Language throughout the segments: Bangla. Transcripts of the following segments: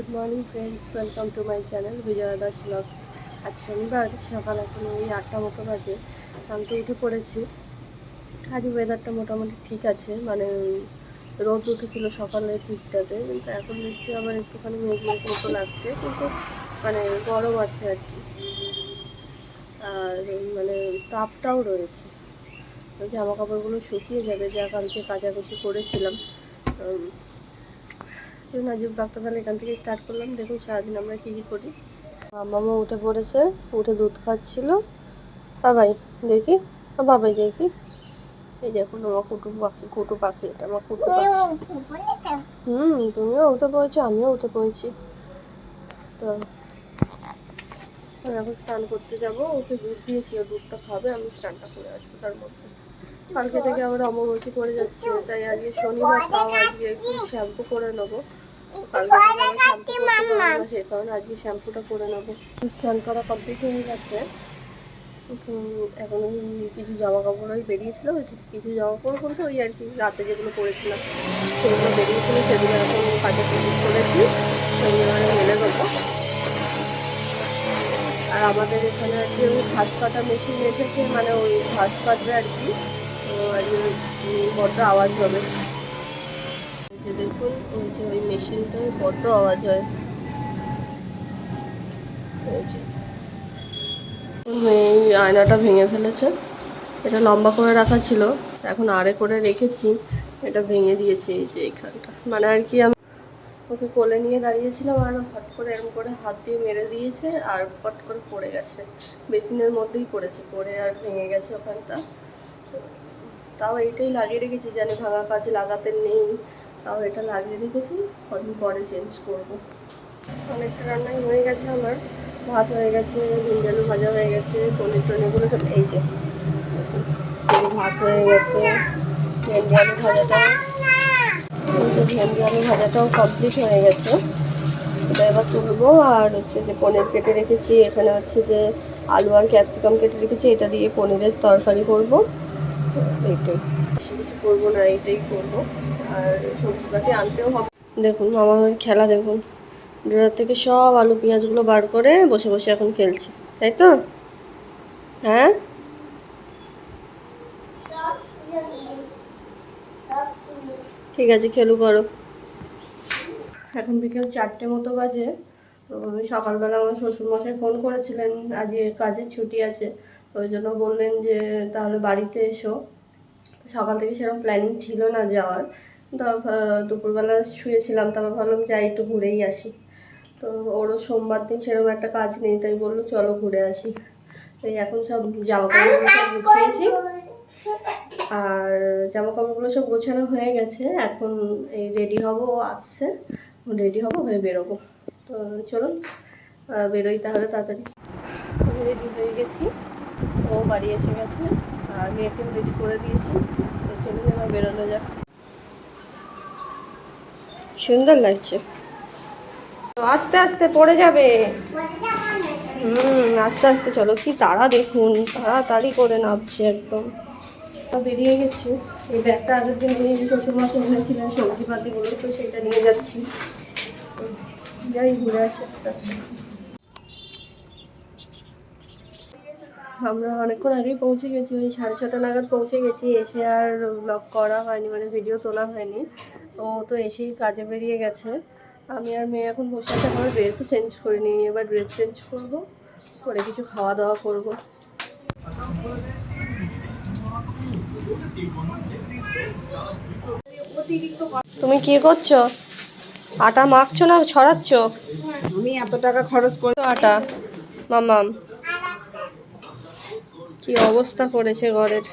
Good morning friends welcome to my channel Bijoya Das blog আজ শনিবার, সকাল এখন ওই আটটা মতো বাজে। আমি তো উঠে পড়েছি। আজ ওয়েদারটা মোটামুটি ঠিক আছে। মানে রোদ উঠেছিল সকালে ঠিকটাতে কিন্তু এখন দেখছি আবার একটুখানি মেঘ মেঘ মতো লাগছে, কিন্তু মানে গরম আছে আর কি। আর মানে তাপটাও রয়েছে। জামা কাপড়গুলো শুকিয়ে যাবে, যা কালকে কাচাকুচি করেছিলাম। চলুন আজকে ব্লগটা তাহলে এখান থেকে স্টার্ট করলাম। দেখুন সারাদিন আমরা কী কী করি। মামা উঠে পড়েছে, উঠে দুধ খাচ্ছিল। বাবাই, দেখি। বাবাই দেখি। এই দেখুন আমার কুটু পাখি কুটু পাখি এটা, আমার কুটু পাখি। হুম, তুমিও উঠে পড়েছো, আমিও উঠে পড়েছি। তো এখন স্নান করতে যাব, ওকে দুধ দিয়েছি, ও দুধটা খাবে, আমি স্নানটা করে আসব তার মধ্যে। কালকে থেকে আবার অমাবস্যা পড়ে যাচ্ছে, তাই আজকে শনিবার তাও আজকে একটু শ্যাম্পু করে নেব। সেই কারণে আজকে শ্যাম্পুটা করে নেব। স্নান করা কমপ্লিট হয়ে গেছে। এখন কিছু জামা কাপড় ওই বেরিয়েছিল কিছু জামা কাপড় বলতে ওই আর কি, রাতে যেগুলো পরেছিলাম, সেগুলো বেরিয়েছিল, সেগুলো এখন কাজে প্রস্তুত করেছি। মানে মেলে দেবো আর আমাদের এখানে আর কি ওই ঘাস কাটা মেশিন এসেছে মানে ওই ঘাস কাটবে আর কি। বড্ড আওয়াজ হবে। দেখুন ওই যে ওই মেশিনটায় বড্ড আওয়াজ হয়। এই আয়নাটা ভেঙে ফেলেছে। এটা লম্বা করে রাখা ছিল। এখন আরে করে রেখেছি। এটা ভেঙে দিয়েছে এই যে এইখানটা মানে আর কি আমি ওকে কোলে নিয়ে দাঁড়িয়েছিলাম আর হট করে এরকম করে হাত দিয়ে মেরে দিয়েছে আর ফট করে পড়ে গেছে। বেসিনের মধ্যেই পড়েছে, পড়ে আর ভেঙে গেছে ওখানটা। তাও এইটাই লাগিয়ে রেখেছি জানি ভাঙা কাজে লাগাতে নেই, তাও এটা লাগিয়ে রেখেছি, কদিন পরে চেঞ্জ করব। অনেকটা রান্নাই হয়ে গেছে আমার, ভাত হয়ে গেছে ভিন্ডি আলু ভাজা হয়ে গেছে, পনির টনিরগুলো সব এই যে। ভাত হয়ে গেছে, ভেন্ডি আলু ভাজাটা। এই ভেন্ডি আলু ভাজাটাও কমপ্লিট হয়ে গেছে। এটা এবার তুলবো, আর হচ্ছে যে পনির কেটে রেখেছি, এখানে হচ্ছে যে আলু আর ক্যাপসিকাম কেটে রেখেছি, এটা দিয়ে পনিরের তরকারি করব। এইটাই। বেশি কিছু করব না এইটাই করব। আর আনতেও হবে। দেখুন মামার খেলা দেখুন। ড্রয়ার থেকে সব আলু পেঁয়াজগুলো বার করে বসে বসে এখন খেলছে তাই তো? হ্যাঁ? ঠিক আছে খেলু করো। এখন বিকেল চারটে মতো বাজে। সকালবেলা আমার শ্বশুরমশাই ফোন করেছিলেন আজকে কাজের ছুটি আছে। ওই জন্য বললেন যে তাহলে বাড়িতে এসো। সকাল থেকে সেরকম প্ল্যানিং ছিল না যাওয়ার। তো দুপুরবেলা শুয়েছিলাম তারপর ভাবলাম যাই একটু ঘুরেই আসি। তো ওরও সোমবার দিন সেরকম একটা কাজ নেই তাই বলল চলো ঘুরে আসি। এই এখন সব জামা কাপড়গুলো সব গুছিয়েছি। আর জামা কাপড়গুলো সব গোছানো হয়ে গেছে। এখন এই রেডি হব আসছে। রেডি হব হয়ে বেরোবো। তো চলুন বেরোই তাহলে তাড়াতাড়ি। রেডি হয়ে গেছি। ও বাড়ি এসে গেছে। আর মেয়েকেও রেডি করে দিয়েছি। তো চলুন এবার বেরোনো যাক। সুন্দর লাগছে। তো আস্তে আস্তে পড়ে যাবে। হুম, আস্তে আস্তে চলো। কি তারা দেখুন, তাড়াতাড়ি করে নামছে একদম। বেরিয়ে গেছি। এই ব্যাগটা আগের দিন উনি শ্বশুরমশাই এনেছিলেন সবজিপাতিগুলো, তো সেটা নিয়ে যাচ্ছি। যাই, ঘুরে আসি আমরা অনেকক্ষণ আগেই পৌঁছে গেছি ওই সাড়ে ছটা নাগাদ পৌঁছে গেছি এসে আর ব্লগ করা হয়নি মানে ভিডিও তোলা হয়নি। ও তো এসেই কাজে বেরিয়ে গেছে। আমি আর মেয়ে এখন বসে আছে আমার ড্রেসও চেঞ্জ করিনি এবার ড্রেস চেঞ্জ করব করে কিছু খাওয়া দাওয়া করব। তুমি কি করছ? আটা মাখছো না ছড়াচ্ছ? আমি এত টাকা খরচ করে তো আটা। মামাম কি অবস্থা করেছে ঘরের?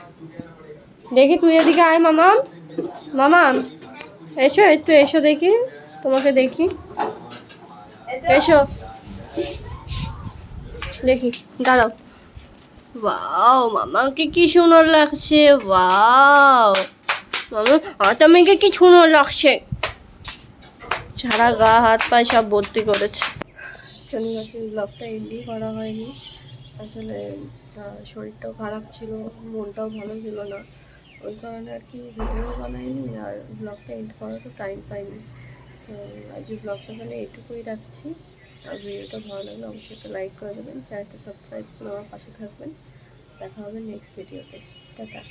দেখি তুই এদিকে আয়, মামাম। মামাম, এসো একটু এসো দেখি, তোমাকে দেখি। এসো। দেখি, দাঁড়াও। ওয়াও মামাকে কি সুন্দর লাগছে, ওয়াও। মামা আমার মেয়েকে কি সুন্দর লাগছে। সারা গা, হাত পায়ে সব ভর্তি করেছে। ব্লগটা এন্ডই করা হয়নি। আসলে শরীরটাও খারাপ ছিল, মনটাও ভালো ছিল না। ওই কারণে আর কি ভিডিও বানাইনি আর ব্লগটা এন্ড তো টাইম পাইনি। তো আজকে ব্লগটা তাহলে এটুকুই রাখছি। আর ভিডিওটা ভালো লাগলে অবশ্যই একটা লাইক করে দেবেন, চ্যানেলটা সাবস্ক্রাইব করে আমার পাশে থাকবেন। দেখা হবে নেক্সট ভিডিওতে টাটা।